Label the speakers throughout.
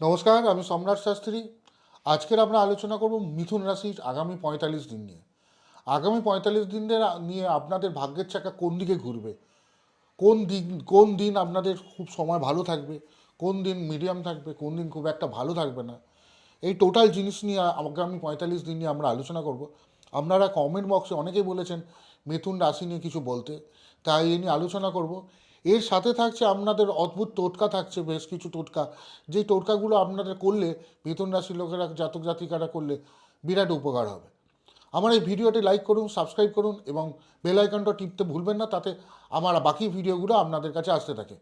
Speaker 1: নমস্কার, আমি সম্রাট শাস্ত্রী। আজকের আমরা আলোচনা করব মিথুন রাশির আগামী পঁয়তাল্লিশ দিন নিয়ে। আগামী পঁয়তাল্লিশ দিনের নিয়ে আপনাদের ভাগ্যের চাকা কোন দিকে ঘুরবে? কোন দিন কোন দিন আপনাদের খুব সময় ভালো থাকবে? কোন দিন মিডিয়াম থাকবে? কোন দিন খুব একটা ভালো থাকবে না? এই টোটাল জিনিস নিয়ে আগামী পঁয়তাল্লিশ দিন নিয়ে আমরা আলোচনা করব। আপনারা কমেন্ট বক্সে অনেকেই বলেছেন, মিথুন রাশি নিয়ে কিছু বলতে। তাই এ নিয়ে আলোচনা করব। এর সাথে থাকছে আপনাদের অদ্ভুত টোটকা থাকছে, বেশ কিছু টোটকা। যেই টোটকাগুলো আপনাদের করলে মিথুন রাশির লোকেরা, জাতক জাতিকারা করলে বিরাট উপকার হবে। আমার এই ভিডিওটি লাইক করুন সাবস্ক্রাইব করুন এবং বেল আইকনটা টিপতে ভুলবেন না, তাতে আমার বাকি ভিডিওগুলো আপনাদের কাছে আসতে থাকে।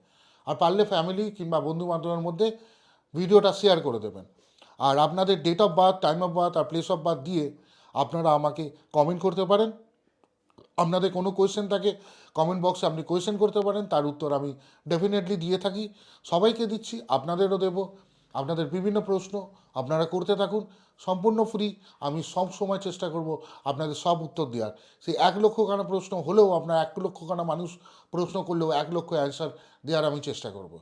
Speaker 1: আর পারলে ফ্যামিলি কিংবা বন্ধু বান্ধবের মধ্যে ভিডিওটা শেয়ার করে দেবেন। আর আপনাদের date of birth time of birth R place of birth দিয়ে আপনারা আমাকে কমেন্ট করতে পারেন। আপনাদের কোনো কোয়েশ্চেন থাকে কমেন্ট বক্সে আপনি কোয়েশ্চেন করতে পারেন, তার উত্তর আমি ডেফিনেটলি দিয়ে থাকি। সবাইকে দিচ্ছি, আপনাদেরও দেব, আপনাদের বিভিন্ন প্রশ্ন আপনারা করতে থাকুন, সম্পূর্ণ ফ্রি আমি সব সময় চেষ্টা করব আপনাদের সব উত্তর দেওয়ার। সেই এক লক্ষ খানা প্রশ্ন হলেও আপনার এক লক্ষ খানা মানুষ প্রশ্ন করলেও এক লক্ষ অ্যান্সার দেওয়ার আমি চেষ্টা করব।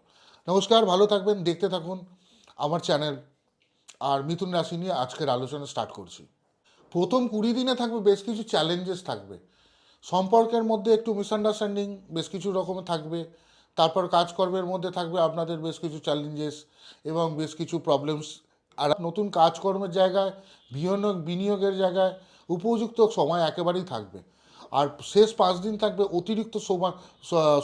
Speaker 1: নমস্কার, ভালো থাকবেন, দেখতে থাকুন আমার চ্যানেল আর মিথুন রাশি নিয়ে আজকের আলোচনা স্টার্ট করছি। প্রথম কুড়ি দিনে থাকবে, বেশ কিছু চ্যালেঞ্জেস থাকবে। সম্পর্কের মধ্যে একটু মিসআন্ডারস্ট্যান্ডিং বেশ কিছু রকমের থাকবে। তারপর কাজকর্মের মধ্যে থাকবে আপনাদের বেশ কিছু চ্যালেঞ্জেস এবং বেশ কিছু প্রবলেমস আর নতুন কাজকর্মের জায়গায়, বিনিয়োগ বিনিয়োগের জায়গায় উপযুক্ত সময় একেবারেই থাকবে। আর শেষ পাঁচ দিন থাকবে, অতিরিক্ত সময়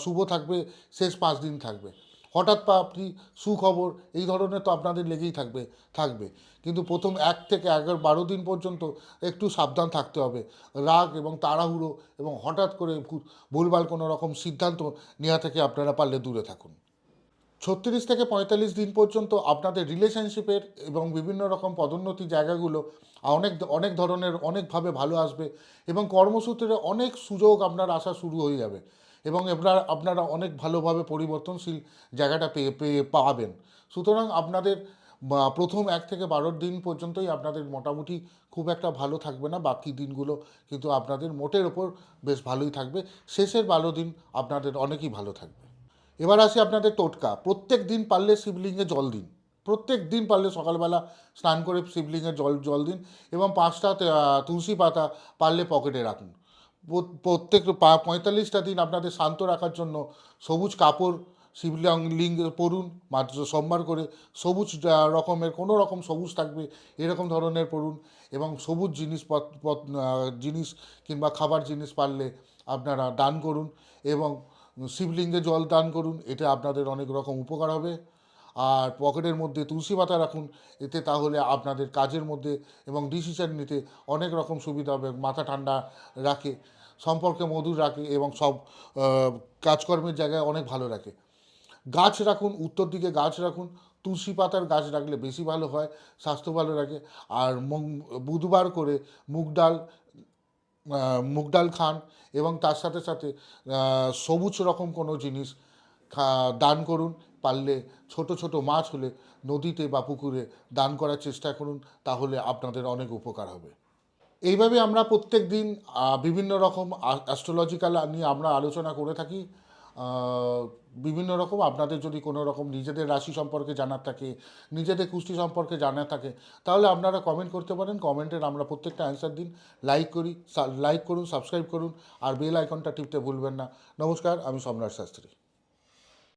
Speaker 1: শুভ থাকবে, শেষ পাঁচ দিন থাকবে। হঠাৎ প্রাপ্তি সুখবর, এই ধরনের তো আপনাদের লেগেই থাকবে থাকবে। কিন্তু প্রথম এক থেকে এগারো, বারো দিন পর্যন্ত একটু সাবধান থাকতে হবে। রাগ এবং তাড়াহুড়ো এবং হঠাৎ করে ভুলভাল কোনো রকম সিদ্ধান্ত নেওয়া থেকে আপনারা পারলে দূরে থাকুন। ছত্রিশ থেকে পঁয়তাল্লিশ দিন পর্যন্ত আপনাদের রিলেশনশিপের এবং বিভিন্ন রকম পদোন্নতি জায়গাগুলো অনেক অনেক ধরনের অনেকভাবে ভালো আসবে এবং কর্মসূত্রে অনেক সুযোগ আপনার আসা শুরু হয়ে যাবে। এবং আপনার, আপনারা অনেক ভালোভাবে পরিবর্তনশীল জায়গাটা পেয়ে পেয়ে পাবেন। সুতরাং আপনাদের প্রথম এক থেকে বারোর দিন পর্যন্তই আপনাদের মোটামুটি খুব একটা ভালো থাকবে না। বাকি দিনগুলো কিন্তু আপনাদের মোটের ওপর বেশ ভালোই থাকবে। শেষের বারো দিন আপনাদের অনেকই ভালো থাকবে। এবার আসি আপনাদের টোটকা। প্রত্যেক দিন পারলে শিবলিঙ্গে জল দিন। প্রত্যেক দিন পারলে সকালবেলা স্নান করে শিবলিঙ্গে জল জল দিন এবং পাঁচটা তুলসী পাতা পারলে পকেটে রাখুন। প্রত্যেক পঁয়তাল্লিশটা দিন আপনাদের শান্ত রাখার জন্য সবুজ কাপড় শিবলিং লিঙ্গ পরুন, মাত্র সোমবার করে সবুজ রকমের কোনো রকম সবুজ থাকবে এরকম ধরনের পরুন এবং সবুজ জিনিস জিনিস কিংবা খাবার জিনিস পারলে আপনারা দান করুন এবং শিবলিঙ্গে জল দান করুন, এটা আপনাদের অনেক রকম উপকার হবে। আর পকেটের মধ্যে তুলসী পাতা রাখুন। এতে তাহলে আপনাদের কাজের মধ্যে এবং ডিসিশন নিতে অনেক রকম সুবিধা হবে। মাথা ঠান্ডা রাখে, সম্পর্কে মধুর রাখে এবং সব কাজকর্মের জায়গায় অনেক ভালো রাখে। গাছ রাখুন, উত্তর দিকে গাছ রাখুন। তুলসী পাতার গাছ রাখলে বেশি ভালো হয়, স্বাস্থ্য ভালো রাখে। আর বুধবার করে মুগ ডাল মুগ ডাল খান এবং তার সাথে সাথে সবুজ রকম কোনো জিনিস দান করুন। পারলে ছোট ছোট মাছ হলে নদীতে বা পুকুরে দান করার চেষ্টা করুন, তাহলে আপনাদের অনেক উপকার হবে। এইভাবে আমরা প্রত্যেক দিন বিভিন্ন রকম অ্যাস্ট্রোলজিক্যাল নিয়ে আমরা আলোচনা করে থাকি। বিভিন্ন রকম আপনাদের যদি কোনো রকম নিজেদের রাশি সম্পর্কে জানার থাকে, নিজেদের কুষ্টি সম্পর্কে জানার থাকে, তাহলে আপনারা কমেন্ট করতে পারেন। কমেন্টের আমরা প্রত্যেকটা অ্যান্সার দিন। লাইক করি লাইক করুন সাবস্ক্রাইব করুন, আর বেল আইকনটা টিপতে ভুলবেন না। নমস্কার, আমি সম্রাট শাস্ত্রী।